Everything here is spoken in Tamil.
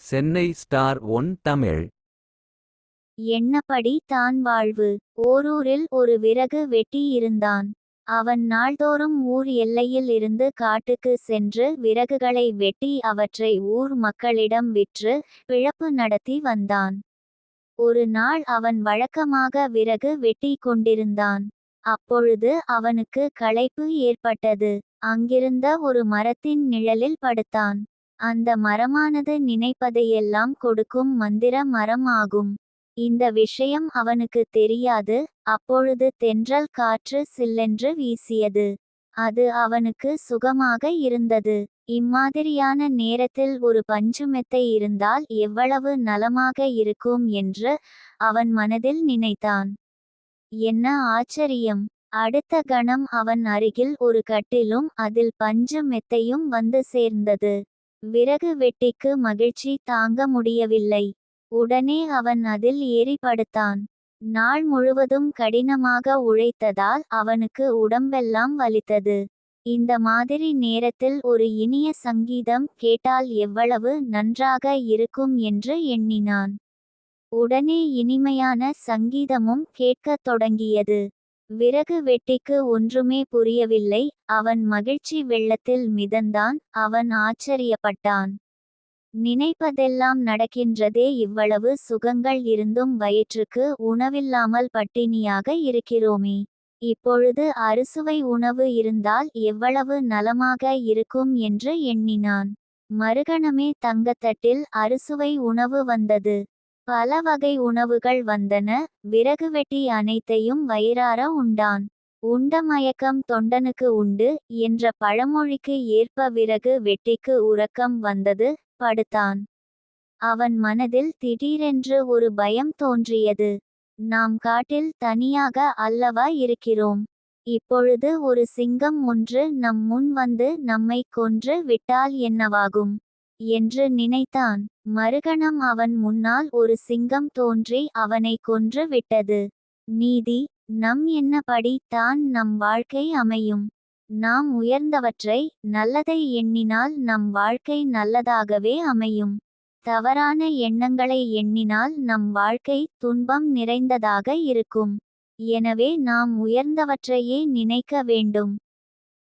Chennai star one Tamil. எண்ணப்படி தான் வாழ்வு? ஓரூரில் ஒரு விறகு வெட்டி இருந்தான். அவன் நாள்தோறும் ஊர் எல்லையில் இருந்து காட்டுக்கு சென்று விறகுகளை வெட்டி அவற்றை ஊர் மக்களிடம் விற்று பிழப்பு நடத்தி வந்தான். ஒரு நாள் அவன் வழக்கமாக விறகு வெட்டி கொண்டிருந்தான். அப்பொழுது அவனுக்கு களைப்பு ஏற்பட்டது. அங்கிருந்த ஒரு மரத்தின் நிழலில் படுத்தான். அந்த மரமானது நினைப்பதையெல்லாம் கொடுக்கும் மந்திர மரம் ஆகும் இந்த விஷயம் அவனுக்கு தெரியாது அப்பொழுது தென்றல் காற்று சில்லென்று வீசியது. அது அவனுக்கு சுகமாக இருந்தது. இம்மாதிரியான நேரத்தில் ஒரு பஞ்சுமெத்தை இருந்தால் எவ்வளவு நலமாக இருக்கும் என்று அவன் மனதில் நினைத்தான். என்ன ஆச்சரியம். அடுத்த கணம் அவன் அருகில் ஒரு கட்டிலும் அதில் பஞ்சு மெத்தையும் வந்து சேர்ந்தது. விறகு வெட்டிக்கு மகிழ்ச்சி தாங்க முடியவில்லை. உடனே அவன் அதில் ஏறி படுத்தான் நாள் முழுவதும் கடினமாக உழைத்ததால் அவனுக்கு உடம்பெல்லாம் வலித்தது. இந்த மாதிரி நேரத்தில் ஒரு இனிய சங்கீதம் கேட்டால் எவ்வளவு நன்றாக இருக்கும் என்று எண்ணினான். உடனே இனிமையான சங்கீதமும் கேட்கத் தொடங்கியது. விறகு வெட்டிக்கு ஒன்றுமே புரியவில்லை. அவன் மகிழ்ச்சி வெள்ளத்தில் மிதந்தான். அவன் ஆச்சரியப்பட்டான். நினைப்பதெல்லாம் நடக்கின்றதே. இவ்வளவு சுகங்கள் இருந்தும் வயிற்றுக்கு உணவில்லாமல் பட்டினியாக இருக்கிறோமே. இப்பொழுது அறுசுவை உணவு இருந்தால் எவ்வளவு நலமாக இருக்கும் என்று எண்ணினான். மறுகணமே தங்கத்தட்டில் அறுசுவை உணவு வந்தது. பல வகை உணவுகள் வந்தன. விறகு வெட்டி அனைத்தையும் வயிறார உண்டான். உண்ட மயக்கம் தொண்டனுக்கு உண்டு என்ற பழமொழிக்கு ஏற்ப விறகு வெட்டிக்கு உறக்கம் வந்தது படுத்தான். அவன் மனதில் திடீரென்று ஒரு பயம் தோன்றியது. நாம் காட்டில் தனியாக அல்லவா இருக்கிறோம்? இப்பொழுது ஒரு சிங்கம் ஒன்று நம் முன் வந்து நம்மை கொன்று விட்டால் என்னவாகும்? என்று நினைத்தான். மறுகணம் அவன் முன்னால் ஒரு சிங்கம் தோன்றி அவனை கொன்று விட்டது. நீதி நம் என்னபடி தான் நம் வாழ்க்கை அமையும். நாம் உயர்ந்தவற்றை நல்லதை எண்ணினால் நம் வாழ்க்கை நல்லதாகவே அமையும். தவறான எண்ணங்களை எண்ணினால் நம் வாழ்க்கை துன்பம் நிறைந்ததாக இருக்கும். எனவே நாம் உயர்ந்தவற்றையே நினைக்க வேண்டும்.